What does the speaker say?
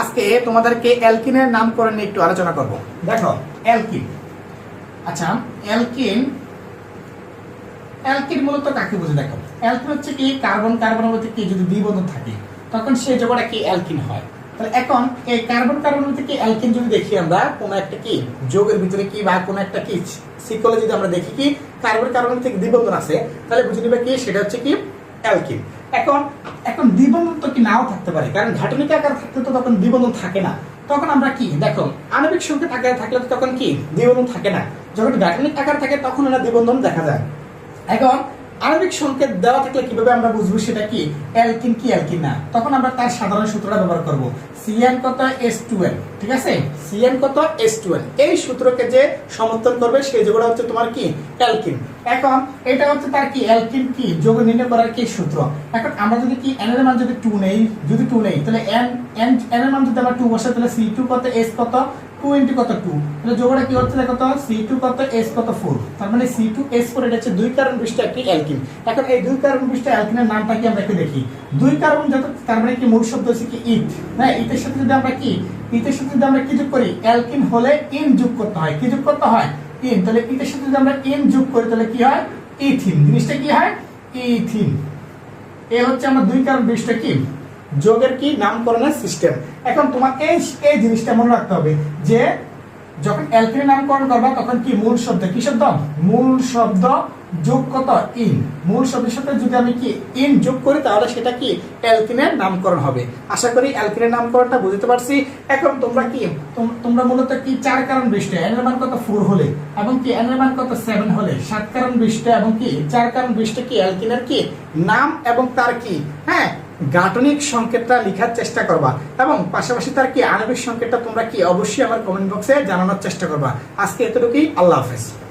আজকে তোমাদেরকে অ্যালকিনের নামকরণ নিয়ে একটু আলোচনা করব। দেখো, অ্যালকিন। আচ্ছা অ্যালকিন অ্যালকিন মূলত কাকে বুঝে দেখো, অ্যালকিন হচ্ছে কি, কার্বন, কার্বনের মধ্যে কি যদি দ্বিবন্ধন থাকে, তখন সেই যোগটা কি অ্যালকিন হয়। তাহলে এখন এই কার্বন, কার্বনের মধ্যে কি অ্যালকিন যদি দেখি আমরা, কোন একটা কি, যোগের ভিতরে কি বা কোন একটা কি, সিকলে যদি আমরা দেখি কি, কার্বন কার্বন থেকে দ্বিবন্ধন আছে, তাহলে বুঝে নিবে কি, সেটা হচ্ছে কি, অ্যালকিন। এখন এখন দ্বিবন্ধন তো কি নাও থাকতে পারে? কারণ ঘাটনিক আকার থাকতে তো তখন দ্বিবন্ধন থাকে না। তখন আমরা কি? দেখো, আণবিক সংকেত আকার থাকলে তো তখন কি? দ্বিবন্ধন থাকে না। যখন ঘাটনিক আকার থাকে, তখন আমরা দ্বিবন্ধন দেখা যায়। এখন আণবিক সংকেত দেওয়া থাকলে কীভাবে আমরা বুঝব সেটা কি? অ্যালকিন কি, অ্যালকিন না? তখন আমরা তার সাধারণ সূত্রটা ব্যবহার করব। সিএন কত এস টুয়েলভ ঠিক আছে? সিএন কত এস টুয়েলভ এই সূত্রকে যে সমর্থন করবে সেই যোগটা হচ্ছে তোমার কি? অ্যালকিন। এখন এটা হচ্ছে তার কি? অ্যালকিন কি? যোগ নির্ণয় করার কি সূত্র? এখন আমরা যদি কি এন এর মান যদি টু নেই, যদি টু নেই, তাহলে এন এন এন এর মান যদি আমরা টু বসাই, তাহলে সি টু কত? এস কত? টু ইন্টু কত টু তাহলে যোগটা কি হচ্ছে দেখো তো? সি টু কত এস কত ফোর তার মানে সি টু এস ফোর এটা হচ্ছে দুই কার্বন বিশিষ্ট একটি অ্যালকিন এখন এই দুই কার্বন বিশিষ্ট অ্যালকিনের নামটা কি আমরা একটু দেখি। দুই কার্বন যত, তার মানে কি মূল শব্দ হচ্ছে কি ইথ হ্যাঁ ইথের সাথে যদি আমরা কি ইথের সাথে যদি আমরা কি যোগ করি অ্যালকিন হলে ইন যোগ করতে হয়। কি যোগ করতে হয়? ইন তাহলে ইথের সাথে যদি আমরা ইন যোগ করি, তাহলে কি হয়? ইথিন জিনিসটা কি হয়? ইথিন এ হচ্ছে আমার দুই কারণ বিশিষ্ট কি? যোগের কি? নামকরণের সিস্টেম এখন তোমার এই এই জিনিসটা মনে রাখতে হবে যে যখন অ্যালকিনের নামকরণ করবা, তখন কি মূল শব্দ? কি শব্দ? মূল শব্দ যোগ কত? ইন মূল শব্দের সাথে যদি আমি কি ইন যোগ করি, তাহলে সেটা কি? অ্যালকিনের নামকরণ হবে। আশা করি অ্যালকিনের নামকরণটা বুঝতে পারছি। এখন তোমরা কি, তোম- তোমরা মূলত কি চার কারণ বৃষ্টি? এন মান কত? ফোর হলে। এবং কি এন মান কত? সেভেন হলে। সাত কারণ বৃষ্টি এবং কি? চার কারণ বৃষ্টি কি? অ্যালকিনের কি? নাম এবং তার কি? হ্যাঁ? গাঠনিক সংকেতটা লেখার চেষ্টা করবা এবং পাশাপাশি তার কি আণবিক সংকেতটা তোমরা কি অবশ্যই আমার কমেন্ট বক্সে জানানোর চেষ্টা করবা। আজকে এতটুকুই, আল্লাহ হাফেজ।